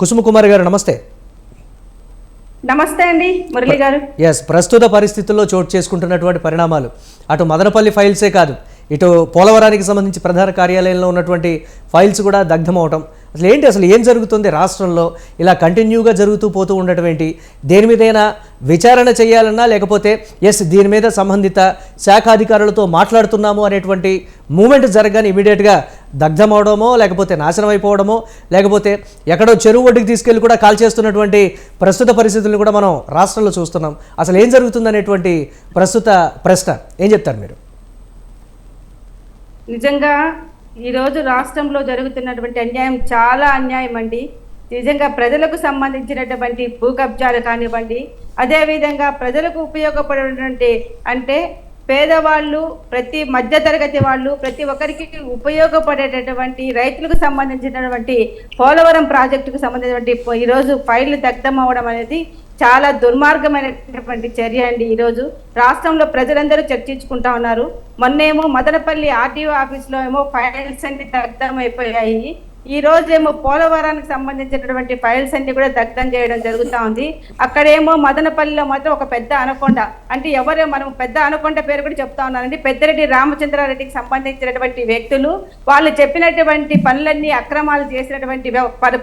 కుసుమ కుమార్ గారు నమస్తే. నమస్తే అండి మురళి గారు. ఎస్ ప్రస్తుత పరిస్థితుల్లో చోటు చేసుకుంటున్నటువంటి పరిణామాలు. అటు మదనపల్లి ఫైల్సే కాదు ఇటు పోలవరానికి సంబంధించి ప్రధాన కార్యాలయంలో ఉన్నటువంటి ఫైల్స్ కూడా దగ్ధం అవటం అసలు ఏంటి అసలు ఏం జరుగుతుంది రాష్ట్రంలో? ఇలా కంటిన్యూగా జరుగుతూ పోతూ ఉండటం ఏంటి? దేని మీదైనా విచారణ చేయాలన్నా లేకపోతే ఎస్ దీని మీద సంబంధిత శాఖాధికారులతో మాట్లాడుతున్నాము అనేటువంటి మూమెంట్ జరగని ఇమీడియట్గా దగ్ధమవడమో లేకపోతే నాశనం అయిపోవడమో లేకపోతే ఎక్కడో చెరువు ఒడ్డుకి తీసుకెళ్ళి కూడా కాల్ చేస్తున్నటువంటి ప్రస్తుత పరిస్థితులను కూడా మనం రాష్ట్రంలో చూస్తున్నాం. అసలు ఏం జరుగుతుంది అనేటువంటి ప్రస్తుత ప్రశ్న. ఏం చెప్తారు మీరు? నిజంగా ఈరోజు రాష్ట్రంలో జరుగుతున్నటువంటి అన్యాయం చాలా అన్యాయం అండి. నిజంగా ప్రజలకు సంబంధించినటువంటి భూ కబ్జాలు కానివ్వండి అదేవిధంగా ప్రజలకు ఉపయోగపడేటువంటి అంటే పేదవాళ్ళు ప్రతి మధ్యతరగతి వాళ్ళు ప్రతి ఒక్కరికి ఉపయోగపడేటటువంటి రైతులకు సంబంధించినటువంటి పోలవరం ప్రాజెక్టుకు సంబంధించినటువంటి ఈరోజు ఫైళ్ళు దగ్ధం అవ్వడం అనేది చాలా దుర్మార్గమైనటువంటి చర్య అండి ఈరోజు. రాష్ట్రంలో ప్రజలందరూ చర్చించుకుంటా ఉన్నారు. మొన్నేమో మదనపల్లి ఆర్టీఓ ఆఫీస్లో ఏమో ఫైల్స్ అన్ని దగ్ధం అయిపోయాయి. ఈ రోజు ఏమో పోలవరానికి సంబంధించినటువంటి ఫైల్స్ అన్ని కూడా దగ్ధం చేయడం జరుగుతా ఉంది. అక్కడేమో మదనపల్లిలో మాత్రం ఒక పెద్ద అనకొండ అంటే ఎవరో మనం పెద్ద అనకొండ పేరు కూడా చెప్తా ఉన్నానండి. పెద్దరెడ్డి రామచంద్రారెడ్డికి సంబంధించినటువంటి వ్యక్తులు వాళ్ళు చెప్పినటువంటి పనులన్నీ అక్రమాలు చేసినటువంటి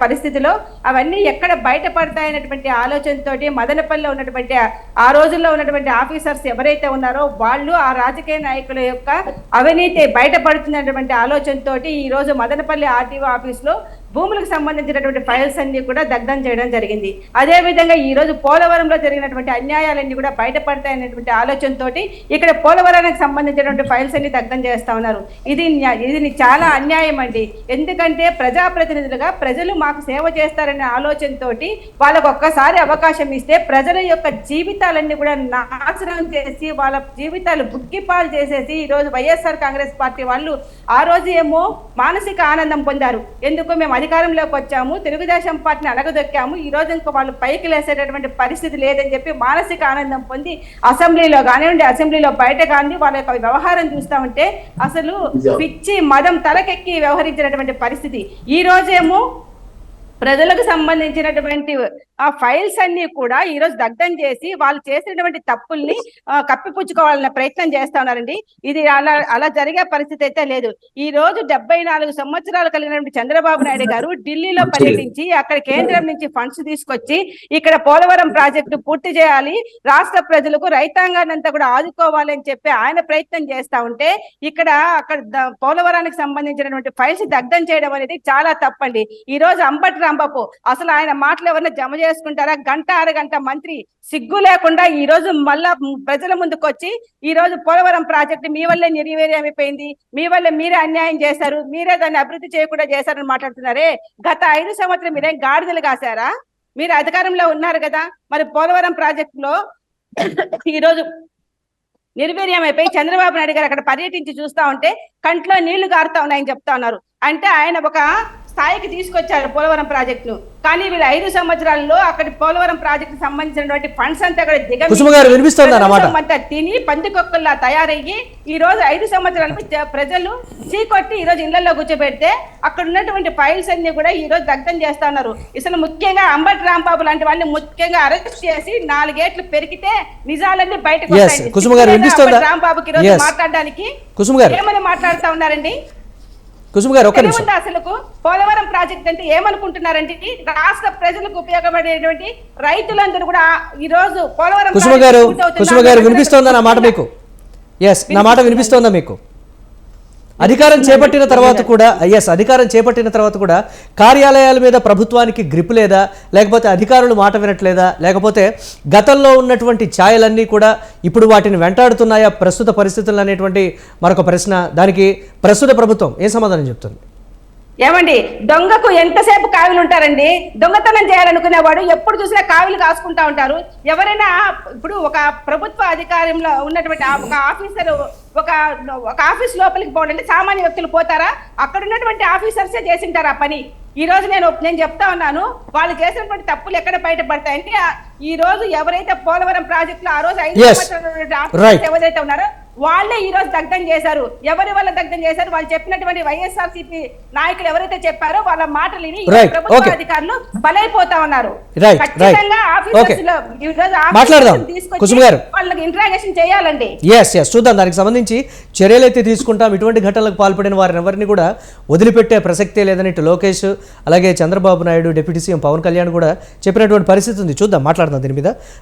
పరిస్థితిలో అవన్నీ ఎక్కడ బయటపడతాయనేటువంటి ఆలోచనతోటి మదనపల్లిలో ఉన్నటువంటి ఆ- రోజుల్లో ఉన్నటువంటి ఆఫీసర్స్ ఎవరైతే ఉన్నారో వాళ్ళు ఆ రాజకీయ నాయకుల యొక్క అవినీతి బయటపడుతున్నటువంటి ఆలోచనతోటి ఈ రోజు మదనపల్లి ఆర్టీఓ ఆఫీస్ ఆఫీస్లో భూములకు సంబంధించినటువంటి ఫైల్స్ అన్ని కూడా దగ్ధం చేయడం జరిగింది. అదే విధంగా పోలవరంలో జరిగినటువంటి అన్యాయాలన్నీ కూడా బయటపడతాయనేటువంటి ఆలోచనతో ఇక్కడ పోలవరానికి సంబంధించినటువంటి ఫైల్స్ అన్ని దగ్ధం చేస్తా ఉన్నారు. ఇది ఇది చాలా అన్యాయం అండి. ఎందుకంటే ప్రజాప్రతినిధులుగా ప్రజలు మాకు సేవ చేస్తారనే ఆలోచనతో వాళ్ళకు ఒక్కసారి అవకాశం ఇస్తే ప్రజల యొక్క జీవితాలన్నీ కూడా నాశనం చేసి వాళ్ళ జీవితాలు బుగ్గిపాలు చేసేసి ఈరోజు వైఎస్ఆర్ కాంగ్రెస్ పార్టీ వాళ్ళు ఆ రోజు ఏమో మానసిక ఆనందం పొందారు. ఎందుకు మేము అధికారంలోకి వచ్చాము తెలుగుదేశం పార్టీని అడగదొక్కాము ఈ రోజు ఇంకా వాళ్ళు పైకి లేసేటటువంటి పరిస్థితి లేదని చెప్పి మానసిక ఆనందం పొంది అసెంబ్లీలో కానివ్వండి అసెంబ్లీలో బయట కానీ వాళ్ళ యొక్క వ్యవహారం చూస్తా ఉంటే అసలు పిచ్చి మదం తలకెక్కి వ్యవహరించినటువంటి పరిస్థితి. ఈ రోజేమో ప్రజలకు సంబంధించినటువంటి ఆ ఫైల్స్ అన్ని కూడా ఈ రోజు దగ్ధం చేసి వాళ్ళు చేసినటువంటి తప్పుల్ని ఆ, కప్పిపుచ్చుకోవాలన్న ప్రయత్నం చేస్తా ఉన్నారండి. ఇది అలా అలా జరిగే పరిస్థితి అయితే లేదు. ఈ రోజు డెబ్బై నాలుగు సంవత్సరాలు కలిగినటువంటి చంద్రబాబు నాయుడు గారు ఢిల్లీలో పర్యటించి అక్కడ కేంద్రం నుంచి ఫండ్స్ తీసుకొచ్చి ఇక్కడ పోలవరం ప్రాజెక్టు పూర్తి చేయాలి రాష్ట్ర ప్రజలకు రైతాంగాన్ని అంతా కూడా ఆదుకోవాలి అని చెప్పి ఆయన ప్రయత్నం చేస్తా ఉంటే ఇక్కడ అక్కడ పోలవరానికి సంబంధించినటువంటి ఫైల్స్ దగ్ధం చేయడం అనేది చాలా తప్పండి. ఈ రోజు అంబటి రాంబాబు అసలు ఆయన మాటలు ఎవరైనా జమ చేసుకుంటారా? గంట అరగంట మంత్రి సిగ్గు లేకుండా ఈ రోజు మళ్ళా ప్రజల ముందుకు వచ్చి ఈ రోజు పోలవరం ప్రాజెక్టు మీ వల్లే నిర్వీర్యమైపోయింది మీ వల్ల మీరే అన్యాయం చేశారు. మీరే దాన్ని అభివృద్ధి చేయకుండా చేశారని మాట్లాడుతున్నారే. గత ఐదు సంవత్సరం మీరేం గాడిదలు కాశారా? మీరు అధికారంలో ఉన్నారు కదా. మరి పోలవరం ప్రాజెక్టులో ఈ రోజు నిర్వీర్యం చంద్రబాబు నాయుడు గారు అక్కడ పర్యటించి చూస్తా ఉంటే కంట్లో నీళ్ళు గారుతా ఉన్నాయని చెప్తా ఉన్నారు. అంటే ఆయన ఒక స్థాయికి తీసుకొచ్చారు పోలవరం ప్రాజెక్టును కానీ వీళ్ళు ఐదు సంవత్సరాల్లో అక్కడ పోలవరం ప్రాజెక్టు సంబంధించినటువంటి ఫండ్స్ అంతా అక్కడ దిగ కుసుమ గారు వినిపిస్తోందా నా మాట? అంతా తిని పందికొక్కల్లా తయారయ్యి ఈ రోజు ఐదు సంవత్సరాలకు ప్రజలు చీకొట్టి ఈ రోజు ఇళ్ళలో కూర్చోబెడితే అక్కడ ఉన్నటువంటి ఫైల్స్ అన్ని కూడా ఈ రోజు దగ్ధం చేస్తా ఉన్నారు. అసలు ముఖ్యంగా అంబటి రాంబాబు లాంటి వాళ్ళని ముఖ్యంగా అరెస్ట్ చేసి నాలుగేట్లు పెరిగితే నిజాలన్నీ బయటకు రాంబాబుకి ఈ రోజు Yes. మాట్లాడడానికి ఏమని మాట్లాడుతా ఉన్నారండి? కుసుమ గారు ఒక్క నిమిషం. అసలుకు పోలవరం ప్రాజెక్ట్ అంటే ఏమనుకుంటున్నారంటే రాష్ట్ర ప్రజలకు ఉపయోగపడేటువంటి రైతులందరూ కూడా ఈ రోజు పోలవరం కుసుమ గారు కుసుమ గారు వినిపిస్తోందా నా మాట మీకు? ఎస్ నా మాట వినిపిస్తోందా మీకు? అధికారం చేపట్టిన తర్వాత కూడా ఎస్ అధికారం చేపట్టిన తర్వాత కూడా కార్యాలయాల మీద ప్రభుత్వానికి గ్రిప్ లేదా లేకపోతే అధికారులు మాట వినట్లేదా లేకపోతే గతంలో ఉన్నటువంటి ఛాయలన్నీ కూడా ఇప్పుడు వాటిని వెంటాడుతున్నాయా ప్రస్తుత పరిస్థితులు అనేటువంటి మరొక ప్రశ్న. దానికి ప్రస్తుత ప్రభుత్వం ఏ సమాధానం చెప్తుంది? ఏమండి దొంగకు ఎంతసేపు కావిలు ఉంటారండి? దొంగతనం చేయాలనుకునేవాడు ఎప్పుడు చూసినా కావిలు కాసుకుంటా ఉంటారు. ఎవరైనా ఇప్పుడు ఒక ప్రభుత్వ అధికారంలో ఉన్నటువంటి ఆ ఒక ఆఫీసర్ ఒక ఒక ఆఫీస్ లోపలికి పోవాలంటే సామాన్య వ్యక్తులు పోతారా? అక్కడ ఉన్నటువంటి ఆఫీసర్సే చేసింటారు ఆ పని. ఈ రోజు నేను నేను చెప్తా ఉన్నాను వాళ్ళు చేసినటువంటి తప్పులు ఎక్కడ బయటపడతాయంటే ఈ రోజు ఎవరైతే పోలవరం ప్రాజెక్టులో ఆ రోజు ఐదు ఎవరైతే ఉన్నారో వాళ్ళే ఈ రోజు దగ్ధం చేశారు. ఎవరి వల్ల దగ్ధం చేశారు? వాళ్ళు చెప్పినటువంటి వైఎస్ఆర్సీపీ నాయకులు ఎవరైతే చెప్పారో వాళ్ళ మాటలు. ప్రభుత్వ. అధికారులు బలైపోతా ఉన్నారు. వాళ్ళకి ఇంట్రాగేషన్ చేయాలండి. ఎస్ ఎస్ చూద్దాం. దానికి సంబంధించి చర్యలు అయితే తీసుకుంటాం. ఇటువంటి ఘటనలకు పాల్పడిన వారిని ఎవరిని కూడా వదిలిపెట్టే ప్రసక్తే లేదని ఇటు లోకేష్ అలాగే చంద్రబాబు నాయుడు డిప్యూటీ సీఎం పవన్ కళ్యాణ్ కూడా చెప్పినటువంటి పరిస్థితి ఉంది. చూద్దాం. మాట్లాడదాం దీని మీద.